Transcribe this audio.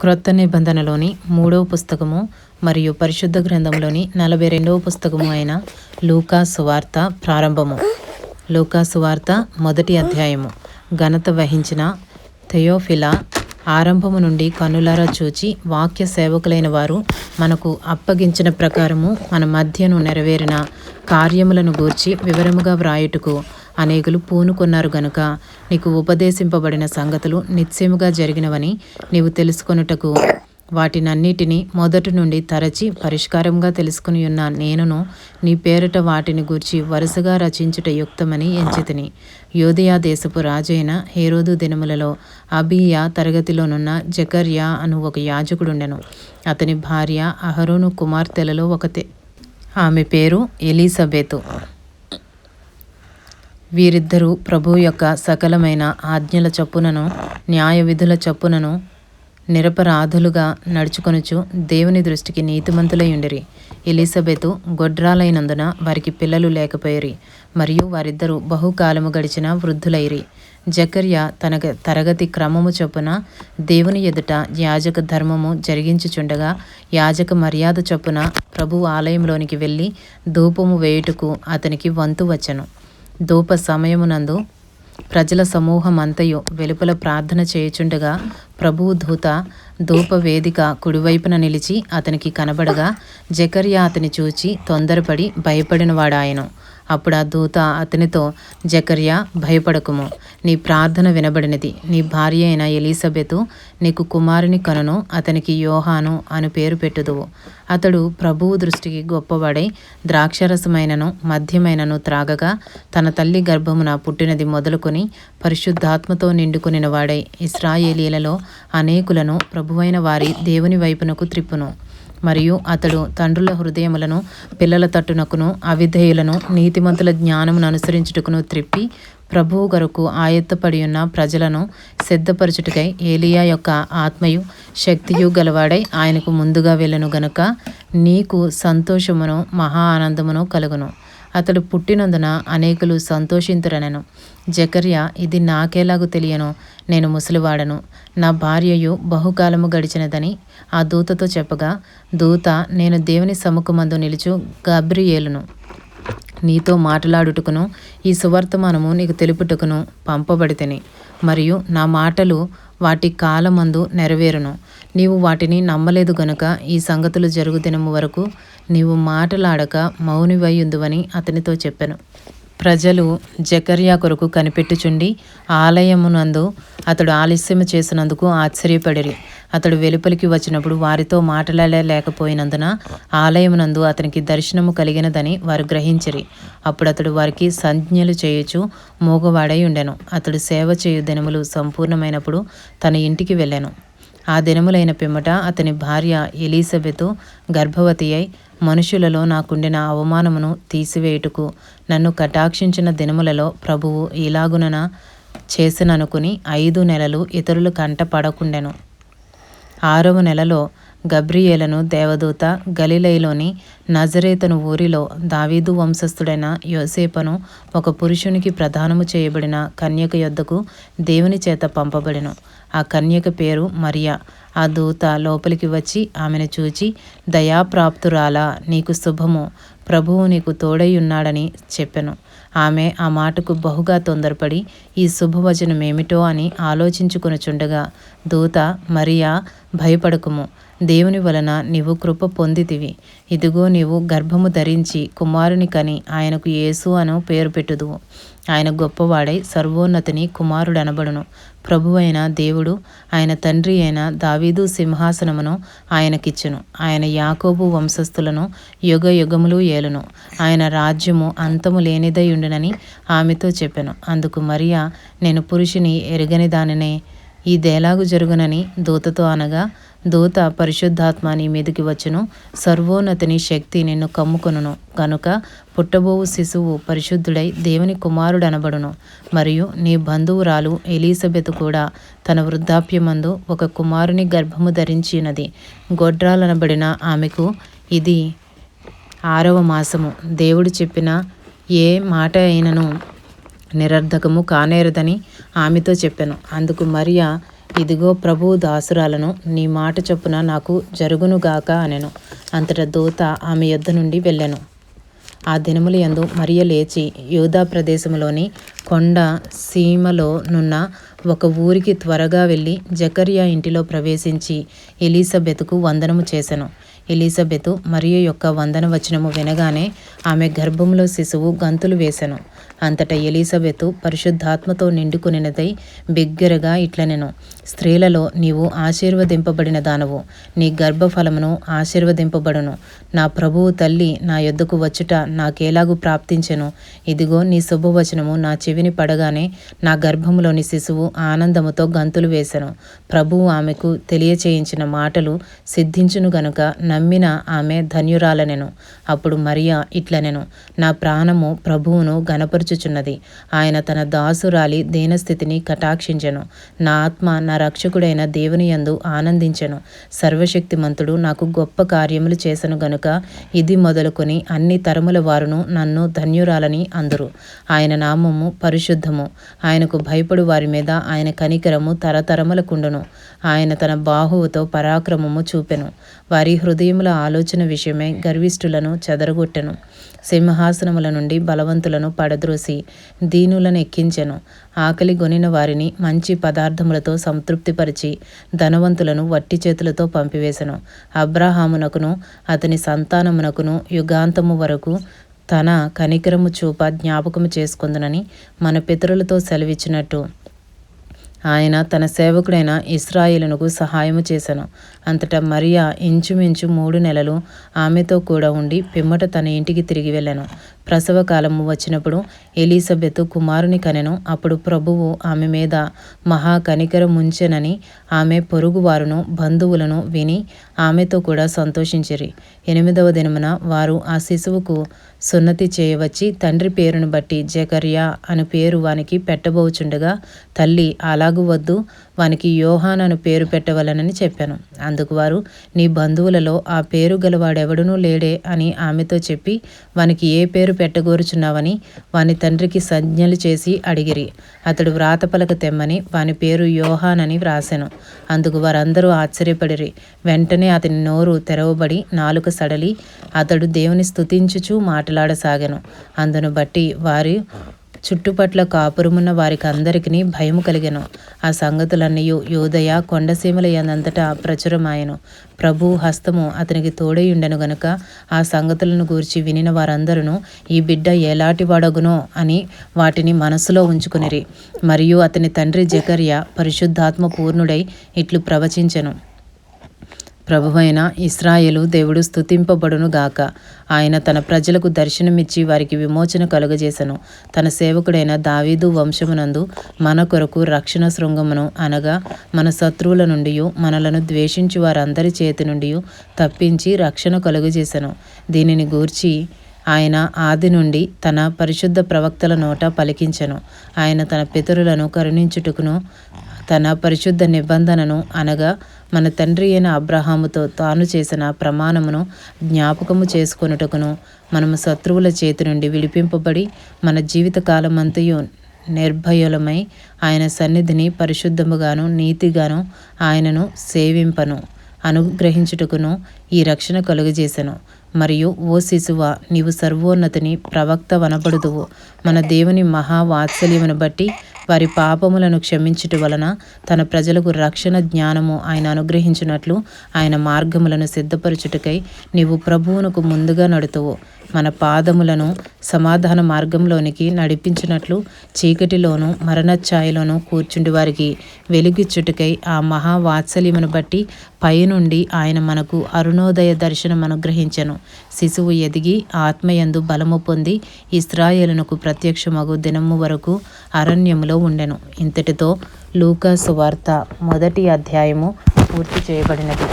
క్రొత్త నిబంధనలోని మూడవ పుస్తకము మరియు పరిశుద్ధ గ్రంథంలోని నలభై రెండవ పుస్తకము అయిన లూకా సువార్త ప్రారంభము. లూకా సువార్త మొదటి అధ్యాయము. ఘనత వహించిన థెయోఫిలా ఆరంభము నుండి కనులారా చూచి వాక్య సేవకులైన వారు మనకు అప్పగించిన ప్రకారము మన మధ్యను నెరవేరిన కార్యములను గూర్చి వివరముగా వ్రాయుటకు అనేకులు పూనుకొన్నారు గనుక నీకు ఉపదేశింపబడిన సంగతులు నిశ్చయముగా జరిగినవని నీవు తెలుసుకొనుటకు. వాటినన్నిటినీ మొదటి నుండి తరచి పరిష్కారంగా తెలుసుకుని ఉన్న నేనును నీ పేరిట వాటిని గూర్చి వరుసగా రచించుట యుక్తమని ఎంచితిని. యోధియా దేశపు రాజైన హేరోదు దినములలో అబియా తరగతిలోనున్న జకర్యా అను ఒక యాజకుడుండెను. అతని భార్య అహరోను కుమార్తెలలో ఒకతే. ఆమె పేరు ఎలీసబెతు వీరిద్దరూ ప్రభు యొక్క సకలమైన ఆజ్ఞల చొప్పునను న్యాయ విధుల చొప్పునను నిరపరాధులుగా నడుచుకొనుచు దేవుని దృష్టికి నీతిమంతులయుండిరి. ఎలిజబెతు గొడ్రాలైనందున వారికి పిల్లలు లేకపోయిరి మరియు వారిద్దరూ బహుకాలము గడిచిన వృద్ధులైరి. జకర్య తన తరగతి క్రమము చొప్పున దేవుని ఎదుట యాజక ధర్మము జరిగించుచుండగా యాజక మర్యాద చొప్పున ప్రభు ఆలయంలోనికి వెళ్ళి ధూపము వేయుటకు అతనికి వంతు వచ్చను. ధూప సమయమునందు ప్రజల సమూహమంతయు వెలుపల ప్రార్థన చేయుచుండగా ప్రభువు దూత ధూప వేదిక కుడివైపున నిలిచి అతనికి కనబడగా జకర్యా అతని చూచి తొందరపడి భయపడినవాడాయను. అప్పుడు ఆ దూత అతనితో జకర్యా భయపడకుము. నీ ప్రార్థన వినబడినది. నీ భార్య అయిన ఎలీసబెతు నీకు కుమారుని కనును అతనికి యోహాను అని పేరు పెట్టుదువు. అతడు ప్రభువు దృష్టికి గొప్పవాడై ద్రాక్షరసమైనను మద్యమైనను త్రాగగా తన తల్లి గర్భమున పుట్టినది మొదలుకొని పరిశుద్ధాత్మతో నిండుకునిన వాడై ఇస్రాయేలీలలో అనేకులను ప్రభువైన వారి దేవుని వైపునకు త్రిప్పును. మరియు అతడు తండ్రుల హృదయములను పిల్లల తట్టునకును అవిధేయులను నీతిమంతుల జ్ఞానమును అనుసరించుటకును త్రిప్పి ప్రభువు కొరకు ఆయత్తపడి ఉన్న ప్రజలను సిద్ధపరచుటకై ఏలియా యొక్క ఆత్మయు శక్తియు గలవాడై ఆయనకు ముందుగా వెళ్ళను గనుక నీకు సంతోషమును మహా ఆనందమును కలుగును. అతడు పుట్టినందున అనేకులు సంతోషింతురనెను. జకర్య ఇది నాకేలాగు తెలియను? నేను ముసలివాడను. నా భార్యయు బహుకాలము గడిచినదని ఆ దూతతో చెప్పగా దూత నేను దేవుని సముఖమందు నిలుచు గబ్రియేలును. నీతో మాట్లాడుటకును ఈ సువర్తమానము నీకు తెలుపుటకును పంపబడితేని. మరియు నా మాటలు వాటి కాలమందు నెరవేరును. నీవు వాటిని నమ్మలేదు గనుక ఈ సంగతులు జరుగుదినము వరకు నీవు మాటలాడక మౌనివయ్యుందువని అతనితో చెప్పాను. ప్రజలు జకర్యా కొరకు కనిపెట్టుచుండి ఆలయమునందు అతడు ఆలస్యము చేసినందుకు ఆశ్చర్యపడిరి. అతడు వెలుపలికి వచ్చినప్పుడు వారితో మాట్లాడలేకపోయినందున ఆలయమునందు అతనికి దర్శనము కలిగినదని వారు గ్రహించిరి. అప్పుడు అతడు వారికి సంజ్ఞలు చేయొచ్చు మూగవాడై ఉండెను. అతడు సేవ చేయు దినములు సంపూర్ణమైనప్పుడు తన ఇంటికి వెళ్ళాను. ఆ దినములైన పిమ్మట అతని భార్య ఎలీసబెతు గర్భవతి అయి మనుషులలో నాకుండిన అవమానమును తీసివేయుటకు నన్ను కటాక్షించిన దినములలో ప్రభువు ఇలాగునన చేసిననుకుని ఐదు నెలలు ఇతరులు కంట పడకుండెను ఆరవ నెలలో గబ్రియేలను దేవదూత గలిలైలోని నజరేతను ఊరిలో దావీదు వంశస్థుడైన యోసేపను ఒక పురుషునికి ప్రధానము చేయబడిన కన్యక యొద్దకు దేవుని చేత పంపబడెను. ఆ కన్యక పేరు మరియా. ఆ దూత లోపలికి వచ్చి ఆమెను చూచి దయాప్రాప్తురాలా నీకు శుభము. ప్రభువు నీకు తోడైయున్నాడని చెప్పెను. ఆమె ఆ మాటకు బహుగా తొందరపడి ఈ శుభవచనమేమిటో అని ఆలోచించుకొనుచుండగా దూత మరియా భయపడకుము. దేవుని వలన నీవు కృప పొందితివి. ఇదిగో నీవు గర్భము ధరించి కుమారుని కని ఆయనకు యేసు అను పేరు పెట్టుదువు. ఆయన గొప్పవాడై సర్వోన్నతిని కుమారుడనబడును. ప్రభువైన దేవుడు ఆయన తండ్రి అయిన దావీదు సింహాసనమును ఆయనకిచ్చును. ఆయన యాకోబు వంశస్థులను యుగ యుగములు ఏలును. ఆయన రాజ్యము అంతము లేనిదై ఉండునని ఆమెతో చెప్పెను. అందుకు మరియా నేను పురుషుని ఎరగని దానినే ఇదేలాగు జరుగునని దూతతో అనగా దూత పరిశుద్ధాత్మ నీ మీదకి వచ్చును. సర్వోన్నతిని శక్తి నిన్ను కమ్ముకొనును. కనుక పుట్టబోవు శిశువు పరిశుద్ధుడై దేవుని కుమారుడనబడును. మరియు నీ బంధువురాలు ఎలీజబెత్ కూడా తన వృద్ధాప్యమందు ఒక కుమారుని గర్భము ధరించినది. గొడ్రాలనబడిన ఆమెకు ఇది ఆరవ మాసము. దేవుడు చెప్పిన ఏ మాట అయినను నిరర్ధకము కానేరదని ఆమెతో చెప్పాను. అందుకు మరియా ఇదిగో ప్రభువు దాసురాలను నీ మాట చొప్పున నాకు జరుగునుగాక అనెను. అంతటా దూత ఆమె యొద్ద నుండి వెళ్ళెను. ఆ దినముల యందు మరియ లేచి యూదా ప్రదేశములోని కొండ సీమలో నున్న ఒక ఊరికి త్వరగా వెళ్ళి జకర్యా ఇంటిలో ప్రవేశించి ఎలీసబెతుకు వందనము చేశాను ఎలిజబెతు మరియు యొక్క వందన వచనము వినగానే ఆమె గర్భంలో శిశువు గంతులు వేసెను. అంతటా ఎలిజబెతు పరిశుద్ధాత్మతో నిండుకునినదై బిగ్గరగా ఇట్లనెను స్త్రీలలో నీవు ఆశీర్వదింపబడిన దానవు నీ గర్భఫలమును ఆశీర్వదింపబడును. నా ప్రభువు తల్లి నా యొద్దకు వచ్చుట నాకేలాగు ప్రాప్తించెను. ఇదిగో నీ శుభవచనము నా చెవిని పడగానే నా గర్భములోని శిశువు ఆనందముతో గంతులు వేసెను. ప్రభువు ఆమెకు తెలియచేయించిన మాటలు సిద్ధించును గనుక నమ్మిన ఆమె ధన్యురాలనెను. అప్పుడు మరియా ఇట్లనెను నా ప్రాణము ప్రభువును గనపరుచుచున్నది ఆయన తన దాసురాలి దీనస్థితిని కటాక్షించెను. నా ఆత్మ నా రక్షకుడైన దేవుని యందు ఆనందించెను. సర్వశక్తిమంతుడు నాకు గొప్ప కార్యములు చేసను గనుక ఇది మొదలుకొని అన్ని తరముల వారును నన్ను ధన్యురాలని అందరు. ఆయన నామము పరిశుద్ధము. ఆయనకు భయపడు వారి మీద ఆయన కనికరము తరతరములకుండును ఆయన తన బాహువుతో పరాక్రమము చూపెను. వారి హృదయముల ఆలోచన విషయమై గర్విష్ఠులను చెదరగొట్టెను. సింహాసనముల నుండి బలవంతులను పడద్రోసి దీనులను ఎక్కించెను ఆకలి గొనిన వారిని మంచి పదార్థములతో సంతృప్తిపరిచి ధనవంతులను వట్టి చేతులతో పంపివేశను అబ్రాహామునకును అతని సంతానమునకును యుగాంతము వరకు తన కనికరము చూప జ్ఞాపకము చేసుకుందునని మన పితరులతో సెలవిచ్చినట్టు. ఆయన తన సేవకుడైన ఇస్రాయేలునకు సహాయము చేశాను అంతటా మరియా ఇంచుమించు మూడు నెలలు ఆమెతో కూడా ఉండి పిమ్మట తన ఇంటికి తిరిగి వెళ్ళాను. ప్రసవ కాలము వచ్చినప్పుడు ఎలిజబెత్ కుమారుని కనెను. అప్పుడు ప్రభువు ఆమె మీద మహా కనికరం ఆమె పొరుగువారును బంధువులను విని ఆమెతో కూడా సంతోషించిరి. ఎనిమిదవ దినమున వారు ఆ శిశువుకు సున్నతి చేయవచ్చి తండ్రి పేరును బట్టి జకర్యా అని పేరు వానికి పెట్టబోచుండగా తల్లి అలా అలాగు వద్దు వానికి యోహాన్ అను పేరు పెట్టవలనని చెప్పాను. అందుకు వారు నీ బంధువులలో ఆ పేరు గలవాడెవడునూ లేడే అని ఆమెతో చెప్పి వానికి ఏ పేరు పెట్టగోరుచున్నావని వాని తండ్రికి సంజ్ఞలు చేసి అడిగిరి. అతడు వ్రాత పలక తెమ్మని వాని పేరు యోహాన్ అని వ్రాసెను. అందుకు వారందరూ ఆశ్చర్యపడిరి. వెంటనే అతని నోరు తెరవబడి నాలుక సడలి అతడు దేవుని స్తుతించుచూ మాట్లాడసాగాను. అందును బట్టి వారి చుట్టుపట్ల కాపురమున్న వారికి అందరికీ భయము కలిగెను. ఆ సంగతులన్నీ యోదయ కొండసీమల యందంతటా ప్రచురమాయను. ప్రభు హస్తము అతనికి తోడయుండెను గనుక ఆ సంగతులను గూర్చి వినిన వారందరూ ఈ బిడ్డ ఎలాంటి వాడగునో అని వాటిని మనసులో ఉంచుకునిరి. మరియు అతని తండ్రి జకర్య పరిశుద్ధాత్మ పూర్ణుడై ఇట్లు ప్రవచించెను. ప్రభువైన ఇస్రాయేలు దేవుడు స్తుతింపబడును గాక. ఆయన తన ప్రజలకు దర్శనమిచ్చి వారికి విమోచన కలుగజేసను. తన సేవకుడైన దావీదు వంశమునందు మన కొరకు రక్షణ శృంగమును అనగా మన శత్రువుల నుండి మనలను ద్వేషించి వారందరి చేతి నుండి తప్పించి రక్షణ కలుగజేసను. దీనిని గూర్చి ఆయన ఆది నుండి తన పరిశుద్ధ ప్రవక్తల నోట పలికించెను. ఆయన తన పితరులను కరుణించుటకును తన పరిశుద్ధ నిబంధనను అనగా మన తండ్రి అయిన అబ్రహాముతో తాను చేసిన ప్రమాణమును జ్ఞాపకము చేసుకొనుటకును మనము శత్రువుల చేతి నుండి విడిపింపబడి మన జీవితకాలమంతయు నిర్భయులమై ఆయన సన్నిధిని పరిశుద్ధముగాను నీతిగాను ఆయనను సేవింపను అనుగ్రహించుటకును ఈ రక్షణ కలుగజేసెను. మరియు ఓ శిశువ నీవు సర్వోన్నతిని ప్రవక్త వనబడుదువు. మన దేవుని మహా వాత్సల్యమును బట్టి వారి పాపములను క్షమించుట వలన తన ప్రజలకు రక్షణ జ్ఞానము ఆయన అనుగ్రహించినట్లు ఆయన మార్గములను సిద్ధపరచుటకై నీవు ప్రభువునకు ముందుగా నడుతువు. మన పాదములను సమాధాన మార్గంలోనికి నడిపించినట్లు చీకటిలోను మరణఛాయలోను కూర్చుండి వారికి వెలుగిచ్చుటకై ఆ మహా వాత్సల్యమును బట్టి పైనుండి ఆయన మనకు అరుణోదయ దర్శనం అనుగ్రహించెను. శిశువు ఎదిగి ఆత్మయందు బలము పొంది ఇస్రాయేలునకు ప్రత్యక్షమగు దినము వరకు అరణ్యములో ఉండెను. ఇంతటితో లూకాసు వార్త మొదటి అధ్యాయము పూర్తి చేయబడినది.